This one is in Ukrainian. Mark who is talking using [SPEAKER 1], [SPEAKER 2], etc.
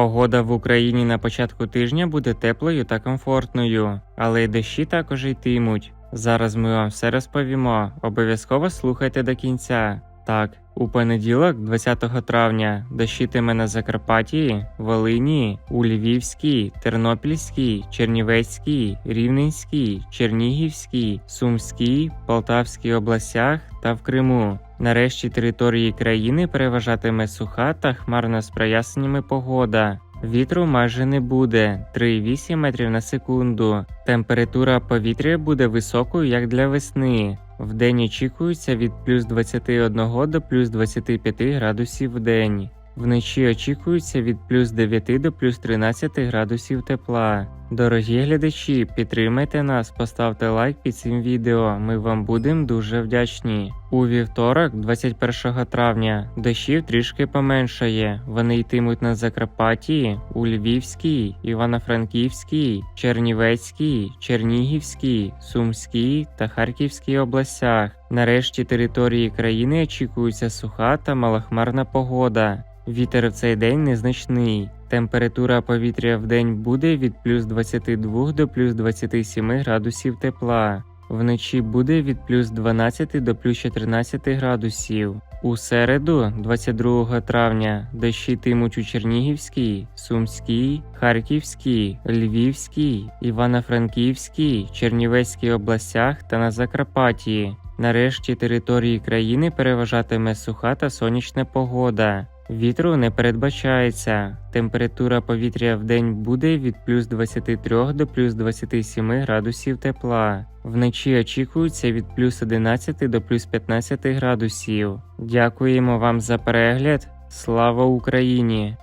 [SPEAKER 1] Погода в Україні на початку тижня буде теплою та комфортною, але й дощі також йтимуть. Зараз ми вам все розповімо. Обов'язково слухайте до кінця. Так, у понеділок, 20 травня, дощитиме на Закарпатті, Волині, у Львівській, Тернопільській, Чернівецькій, Рівненській, Чернігівській, Сумській, Полтавській областях та в Криму. Нарешті території країни переважатиме суха та хмарна з проясненнями погода. Вітру майже не буде 3,8 метрів на секунду. Температура повітря буде високою, як для весни. Вдень очікується від плюс 21 до плюс 25 градусів в день. Вночі очікується від плюс 9 до плюс 13 градусів тепла. Дорогі глядачі, підтримайте нас, поставте лайк під цим відео. Ми вам будемо дуже вдячні. У вівторок, 21 травня, дощів трішки поменшає. Вони йтимуть на Закарпатті, у Львівській, Івано-Франківській, Чернівецькій, Чернігівській, Сумській та Харківській областях. Нарешті території країни очікується суха та малохмарна погода. Вітер в цей день незначний. Температура повітря в день буде від плюс 22 до плюс 27 градусів тепла. Вночі буде від плюс 12 до плюс 14 градусів. У середу, 22 травня, дощі тимуть у Чернігівській, Сумській, Харківській, Львівській, Івано-Франківській, Чернівецькій областях та на Закарпатті. Нарешті території країни переважатиме суха та сонячна погода. Вітру не передбачається. Температура повітря в день буде від плюс 23 до плюс 27 градусів тепла. Вночі очікується від плюс 11 до плюс 15 градусів. Дякуємо вам за перегляд. Слава Україні!